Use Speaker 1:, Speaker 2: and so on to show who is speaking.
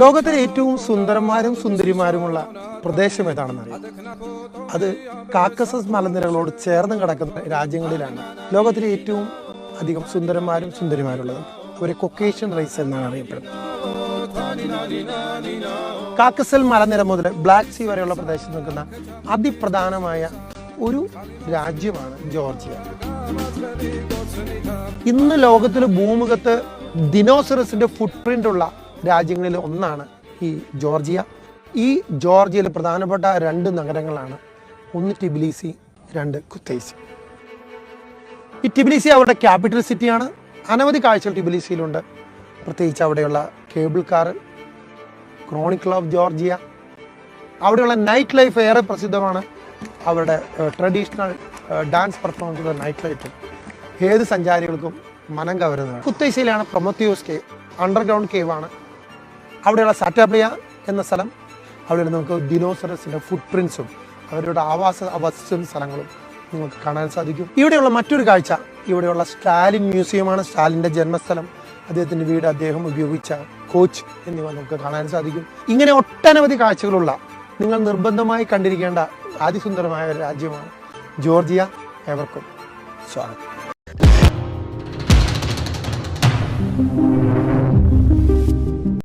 Speaker 1: ലോകത്തിലെ ഏറ്റവും സുന്ദരന്മാരും സുന്ദരിമാരുമുള്ള പ്രദേശം ഏതാണെന്ന് അറിയാം. അത് കാക്കസസ് മലനിരകളോട് ചേർന്ന് കിടക്കുന്ന രാജ്യങ്ങളിലാണ് ലോകത്തിലെ ഏറ്റവും അധികം സുന്ദരന്മാരും സുന്ദരിമാരുള്ളത്. അവരെ കൊക്കേഷ്യൻ റൈസ് എന്നാണ് അറിയപ്പെടുന്നത്. കാക്കസൽ മലനിര മുതൽ ബ്ലാക്ക് സീ വരെയുള്ള പ്രദേശത്ത് നിൽക്കുന്ന അതിപ്രധാനമായ ഒരു രാജ്യമാണ് ജോർജിയ. ഇന്ന് ലോകത്തിലെ ഭൂമുഖത്ത് ദിനോസറസിന്റെ ഫുട് പ്രിന്റ് ഉള്ള രാജ്യങ്ങളിൽ ഒന്നാണ് ഈ ജോർജിയ. ഈ ജോർജിയയിലെ പ്രധാനപ്പെട്ട രണ്ട് നഗരങ്ങളാണ്. ഒന്ന് ടിബിലിസി രണ്ട് കുത്തേസി. ഈ ടിബിലിസി അവരുടെ ക്യാപിറ്റൽ സിറ്റിയാണ്. അനവധി കാഴ്ചകൾ ടിബിലിസിയിലുണ്ട്. പ്രത്യേകിച്ച് അവിടെയുള്ള cable car Chronicle of Georgia. അവിടെയുള്ള നൈറ്റ് ലൈഫ് ഏറെ പ്രസിദ്ധമാണ് അവരുടെ traditional dance performance night life ഏത് സഞ്ചാരികൾക്കും മനം കവരുന്നതാണ്. കുത്തൈസയിലാണ് പ്രൊമത്തിയോസ് കേവ് അണ്ടർഗ്രൗണ്ട് കേവ് ആണ്. അവിടെയുള്ള സാറ്റാപ്ലിയ എന്ന സ്ഥലം. അവിടെയുള്ള നമുക്ക് ഡിനോസറസിന്റെ ഫുട് പ്രിൻസും അവരുടെ ആവാസ അവസ്ഥയും സ്ഥലങ്ങളും നിങ്ങൾക്ക് കാണാൻ സാധിക്കും. ഇവിടെയുള്ള മറ്റൊരു കാഴ്ച ഇവിടെയുള്ള സ്റ്റാലിൻ മ്യൂസിയമാണ് സ്റ്റാലിന്റെ ജന്മസ്ഥലം. അദ്ദേഹത്തിന്റെ വീട് അദ്ദേഹം ഉപയോഗിച്ച കോച്ച് എന്നിവ നമുക്ക് കാണാൻ സാധിക്കും. ഇങ്ങനെ ഒട്ടനവധി കാഴ്ചകളുള്ള നിങ്ങൾ നിർബന്ധമായി കണ്ടിരിക്കേണ്ട അതിസുന്ദരമായ ഒരു രാജ്യമാണ് ജോർജിയ. ഏവർക്കും സ്വാഗതം.